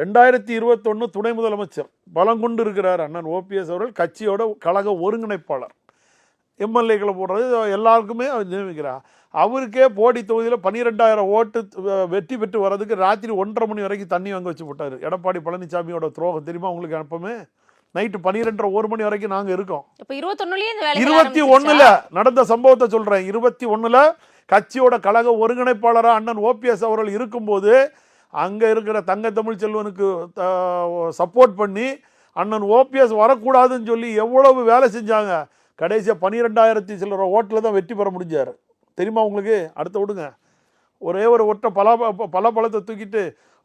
ரெண்டாயிரத்தி இருபத்தொன்னு துணை முதலமைச்சர் பலம் கொண்டு இருக்கிறார் அண்ணன் ஓபிஎஸ் அவர்கள் கட்சியோட கழக ஒருங்கிணைப்பாளர். எம்எல்ஏக்களை போடுறது எல்லாருக்குமே அவர் நியமிக்கிறார். அவருக்கே போடி தொகுதியில் பன்னிரெண்டாயிரம் ஓட்டு வெற்றி பெற்று வர்றதுக்கு ராத்திரி ஒன்றரை மணி வரைக்கும் தண்ணி வாங்க வச்சு போட்டார். எடப்பாடி பழனிசாமியோட துரோகம் தெரியுமா உங்களுக்கு எப்பவுமே நைட்டு பன்னிரெண்டரை ஒரு மணி வரைக்கும் நாங்கள் இருக்கோம். இருபத்தி ஒண்ணுல நடந்த சம்பவத்தை சொல்றேன். இருபத்தி ஒண்ணுல கட்சியோட கழக ஒருங்கிணைப்பாளரா அண்ணன் ஓபிஎஸ் அவர்கள் இருக்கும்போது அங்கே இருக்கிற தங்க தமிழ் செல்வனுக்கு சப்போர்ட் பண்ணி அண்ணன் ஓபிஎஸ் வரக்கூடாதுன்னு சொல்லி எவ்வளவு வேலை செஞ்சாங்க. கடைசியாக பன்னிரெண்டாயிரத்தி சில்லற ஓட்டில் தான் வெற்றி பெற முடிஞ்சார். தெரியுமா உங்களுக்கு? அடுத்த விடுங்க. ஒரே ஒரு ஒற்றை பல பல பழத்தை தூக்கிட்டு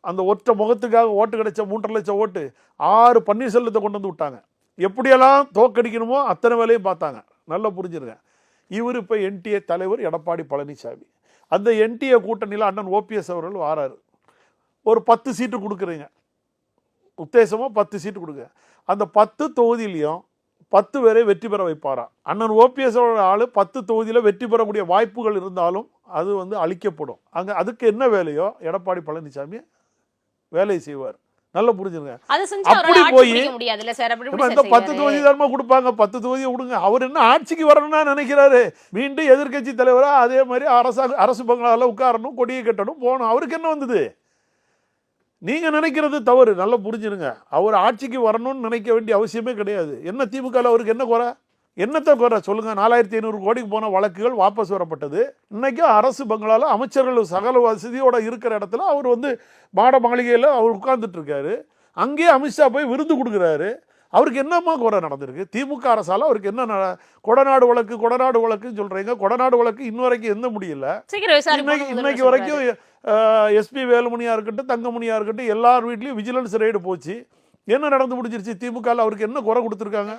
அந்த ஒற்றை முகத்துக்காக ஓட்டு கிடைச்ச மூன்றரை லட்சம் ஓட்டு ஆறு பன்னீர்செல்வத்தை கொண்டு வந்து விட்டாங்க. எப்படியெல்லாம் தோக்கடிக்கணுமோ அத்தனை வேலையும் பார்த்தாங்க. நல்லா புரிஞ்சுருங்க. இவர் இப்போ என்டிஏ தலைவர் எடப்பாடி பழனிசாமி. அந்த என்டிஏ கூட்டணியில் அண்ணன் ஓபிஎஸ் அவர்கள் வாராரு. ஒரு பத்து சீட்டு கொடுக்குறீங்க. உத்தேசமாக பத்து சீட்டு கொடுங்க. அந்த பத்து தொகுதியிலையும் பத்து பேரை வெற்றி பெற வைப்பாராம் அண்ணன் ஓபிஎஸ் ஆள் பத்து தொகுதியில் வெற்றி பெறக்கூடிய வாய்ப்புகள் இருந்தாலும் அது வந்து அழிக்கப்படும். அங்கே அதுக்கு என்ன வேலையோ? எடப்பாடி பழனிசாமி வேலை செய்வார். நல்லா புரிஞ்சுருங்க அப்படி போய் இந்த பத்து? தொகுதி தானமா கொடுப்பாங்க. பத்து தொகுதியை விடுங்க. அவர் என்ன ஆட்சிக்கு வரணும்னா நினைக்கிறாரு. மீண்டும் எதிர்க்கட்சி தலைவரா அதே மாதிரி அரசாங்க அரசு பங்களால உட்காரணும் கொடியை கட்டணும் போகணும். அவருக்கு என்ன வந்தது? நீங்க நினைக்கிறது தவறு. நல்லா புரிஞ்சிருங்க. அவர் ஆட்சிக்கு வரணும்னு நினைக்க வேண்டிய அவசியமே கிடையாது. என்ன திமுக ல அவருக்கு என்ன குறை? என்னத்தை குறை? சொல்லுங்க. நாலாயிரத்தி ஐநூறு கோடிக்கு போன வழக்குகள் வாபஸ் வரப்பட்டது. இன்னைக்கு அரசு பங்களால அமைச்சர்கள் சகல வசதியோட இருக்கிற இடத்துல அவர் வந்து மாட மாளிகையில் அவர் உட்கார்ந்துட்டு இருக்காரு. அங்கேயே அமித்ஷா போய் விருது கொடுக்குறாரு. அவருக்கு என்னம்மா குறை நடந்திருக்கு? திமுக அரசால அவருக்கு என்ன நட- கொடநாடு வழக்கு கொடநாடு வழக்குன்னு சொல்றீங்க. கொடநாடு வழக்கு இன்ன வரைக்கும் எந்த முடியல? இன்னைக்கு. வரைக்கும் எஸ்பி வேலுமணியாக இருக்கட்டும் தங்கமணியாக இருக்கட்டும் எல்லார் வீட்லேயும் விஜிலன்ஸ் ரெய்டு போச்சு. என்ன நடந்து முடிஞ்சிருச்சு? திமுக அவருக்கு என்ன குறை கொடுத்துருக்காங்க?